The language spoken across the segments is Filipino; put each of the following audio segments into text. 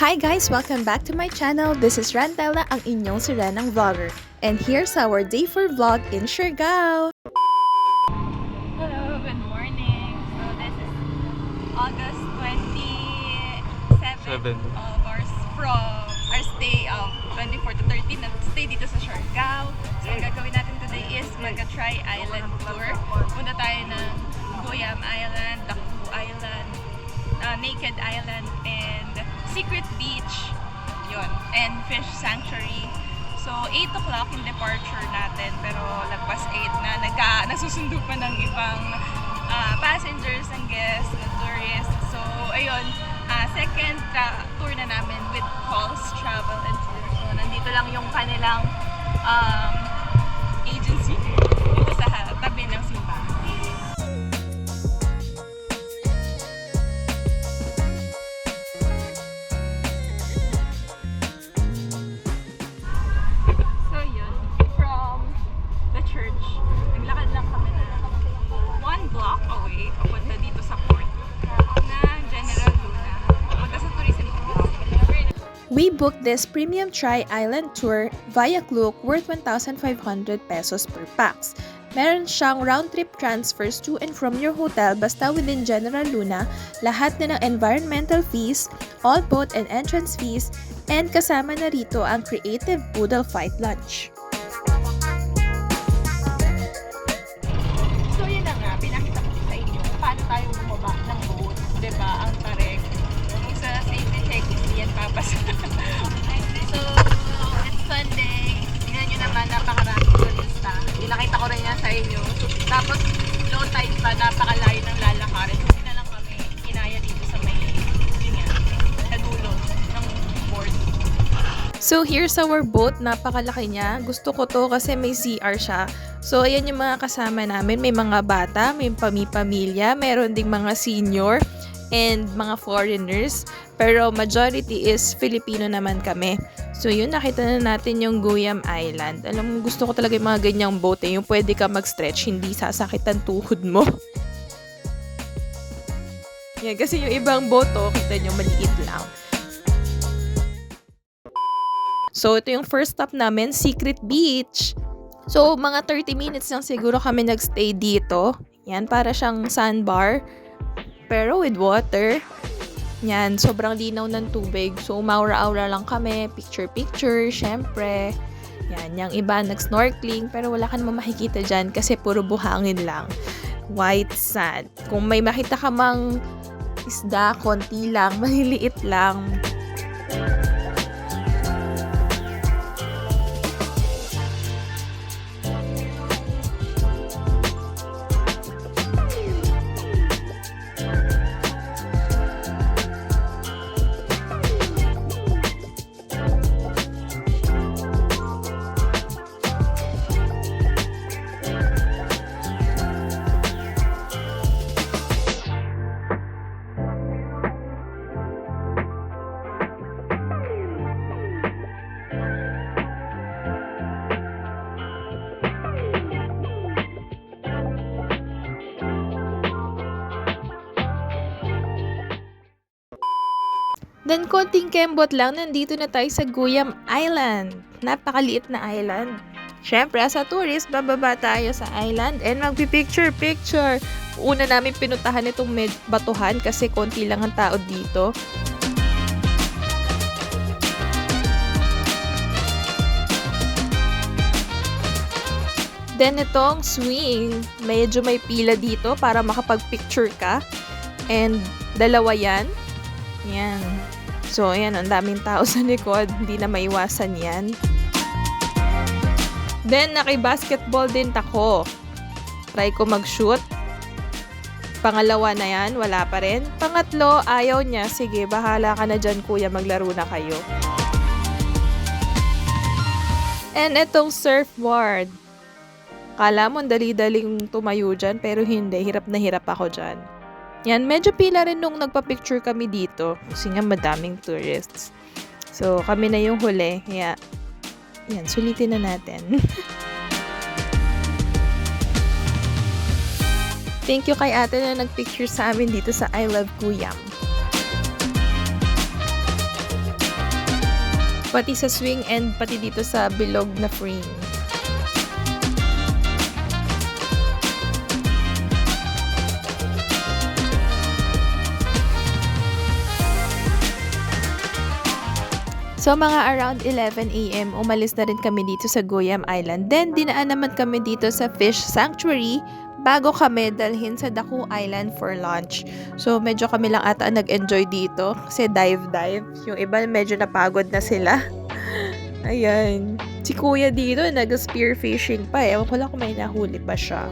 Hi guys! Welcome back to my channel. This is Rantella, ang inyong sirenang vlogger. And here's our day 4 vlog in Siargao! Hello, good morning. So this is August 27 Seven. of our from our stay of 24 to 13 na stay dito sa Siargao. So ang gagawin natin today is mag-try island tour. Punta tayo ng Goyam Island, Dakbu Island, uh, Naked Island, and Secret Beach. Yun. And Fish Sanctuary. So, 8 o'clock yung departure natin, pero lagpas 8 na. Nagka, nasusundo pa ng ibang ah, passengers and guests, na tourists. So, ayun, ah, second tra- tour na namin with Calls Travel and Tour. So, nandito lang yung kanilang um, agency dito sa tabi ng simbahan. We booked this premium Tri Island tour via Klook worth 1,500 pesos per pax. Meron siyang round-trip transfers to and from your hotel basta within General Luna, lahat na ng environmental fees, all boat and entrance fees, and kasama na rito ang Creative Poodle Fight Lunch. So here's our boat, napakalaki niya. Gusto ko to kasi may CR siya. So ayan yung mga kasama namin, may mga bata, may pami-pamilya, meron ding mga senior and mga foreigners. Pero majority is Filipino naman kami. So yun, nakita na natin yung Guyam Island. Alam mo, gusto ko talaga yung mga ganyang boat eh, yung pwede ka mag-stretch, hindi sasakit ang tuhod mo. Yan, kasi yung ibang boat, oh, kita nyo, maliit lang. So, ito yung first stop namin, Secret Beach. So, mga 30 minutes lang siguro kami nagstay dito. Yan, para siyang sandbar. Pero with water. Yan, sobrang linaw ng tubig. So, umaura-aura lang kami. Picture-picture, syempre. Yan, yung iba nag-snorkeling. Pero wala ka naman makikita dyan kasi puro buhangin lang. White sand. Kung may makita ka mang isda, konti lang, maliliit lang. Then, konting kembot lang, nandito na tayo sa Guyam Island. Napakaliit na island. Siyempre, as a tourist, bababa tayo sa island and magpipicture-picture. Una namin pinuntahan itong med batuhan kasi konti lang ang tao dito. Then, itong swing. Medyo may pila dito para makapag-picture ka. And, dalawa yan. Yan. So, ayan, ang daming tao sa likod. Hindi na maiwasan yan. Then, naki-basketball din tako. Try ko mag-shoot. Pangalawa na yan, wala pa rin. Pangatlo, ayaw niya. Sige, bahala ka na dyan, kuya. Maglaro na kayo. And itong surfboard. Kala mo, dali-daling tumayo dyan, pero hindi. Hirap na hirap ako dyan. Yan, medyo pila rin nung nagpa-picture kami dito. Kasi nga madaming tourists. So, kami na yung huli. Kaya, yan, sulitin na natin. Thank you kay ate na nagpicture sa amin dito sa I Love Kuyam. Pati sa swing and pati dito sa bilog na frame. So mga around 11 a.m. umalis na rin kami dito sa Goyam Island. Then dinaan naman kami dito sa Fish Sanctuary bago kami dalhin sa Daku Island for lunch. So medyo kami lang ata nag-enjoy dito kasi dive-dive. Yung iba medyo napagod na sila. Ayan. Si kuya dito nag-spear fishing pa eh. Ewan ko lang kung may nahuli pa siya.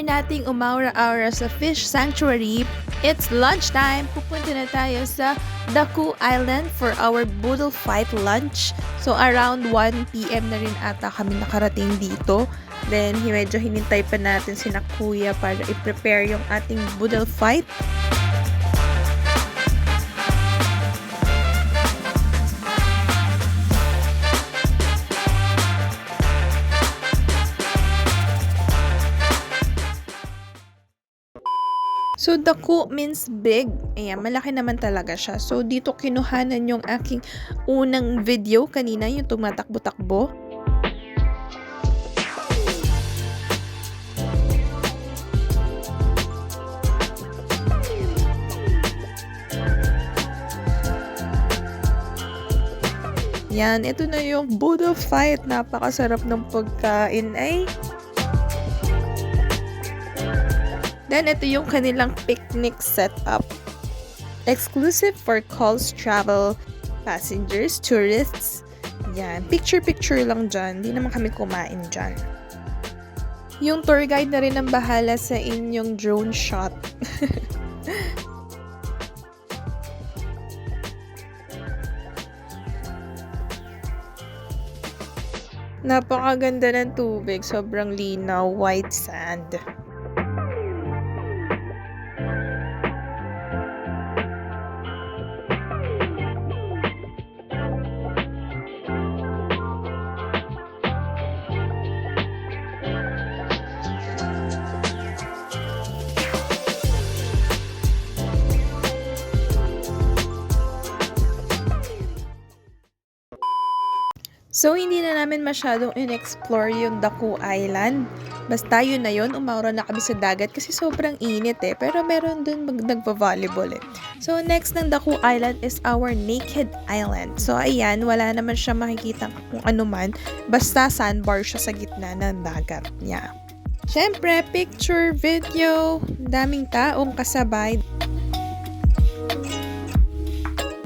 After nating umaura-aura sa Fish Sanctuary, it's lunchtime. Pupunta na tayo sa Daku Island for our Boodle Fight lunch. So, around 1 p.m. na rin ata kami nakarating dito. Then, medyo hinintay pa natin si Kuya para i-prepare yung ating Boodle Fight. So, daku means big. Ayan, malaki naman talaga siya. So, dito kinuhanan yung aking unang video kanina, yung tumatakbo-takbo. Yan, ito na yung Buddha fight. Napakasarap ng pagkain ay. Then, ito yung kanilang picnic setup. Exclusive for calls travel passengers, tourists. Yan. Picture-picture lang dyan. Hindi naman kami kumain dyan. Yung tour guide na rin ang bahala sa inyong drone shot. Napakaganda ng tubig. Sobrang linaw. White sand. So, hindi na namin masyadong in-explore yung Daku Island. Basta yun na yun, umaura na kami sa dagat kasi sobrang init eh. Pero meron dun mag nagpa-volleyball eh. So, next ng Daku Island is our Naked Island. So, ayan, wala naman siya makikita kung ano man. Basta sandbar siya sa gitna ng dagat niya. Siyempre, picture, video, daming taong kasabay.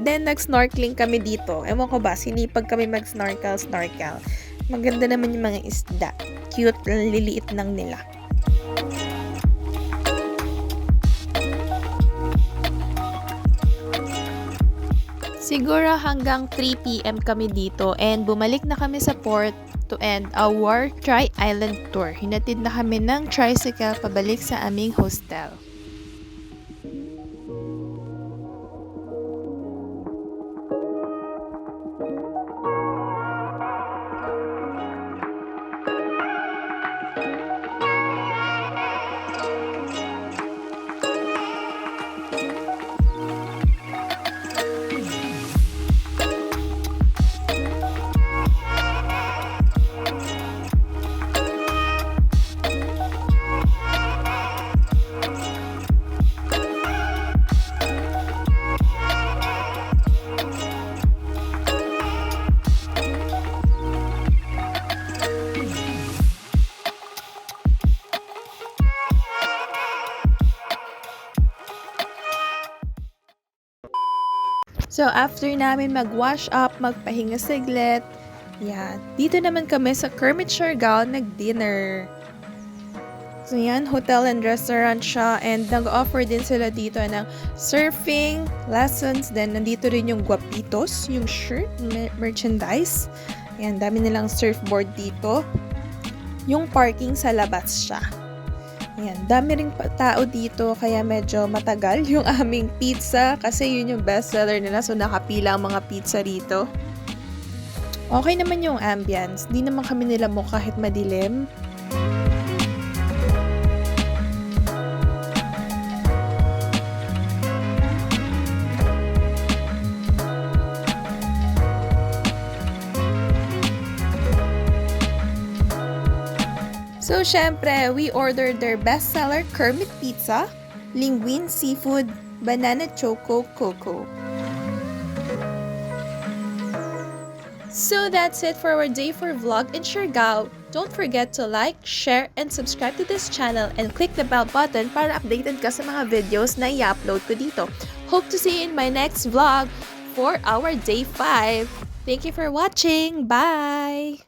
Then, nag-snorkeling kami dito. Ewan ko ba, sinipag kami mag-snorkel, snorkel. Maganda naman yung mga isda. Cute, liliit lang nila. Siguro hanggang 3pm kami dito and bumalik na kami sa port to end our Tri-Island Tour. Hinatid na kami ng tricycle pabalik sa aming hostel. So, after namin mag-wash up, magpahinga saglit, yan. Dito naman kami sa Kermit Siargao nag-dinner. So, yan, hotel and restaurant siya and nag-offer din sila dito ng surfing lessons. Then, nandito rin yung guapitos, yung shirt, mer- merchandise. Yan, dami nilang surfboard dito. Yung parking sa labas siya. Ayan, dami ring tao dito kaya medyo matagal yung aming pizza kasi yun yung best seller nila so nakapila ang mga pizza rito. Okay naman yung ambience, di naman kami nila mo kahit madilim. Syempre, we ordered their bestseller Kermit Pizza, Linguine Seafood, Banana Choco Coco. So that's it for our day 4 vlog in Siargao. Don't forget to like, share, and subscribe to this channel and click the bell button para updated ka sa mga videos na i-upload ko dito. Hope to see you in my next vlog for our day 5. Thank you for watching. Bye!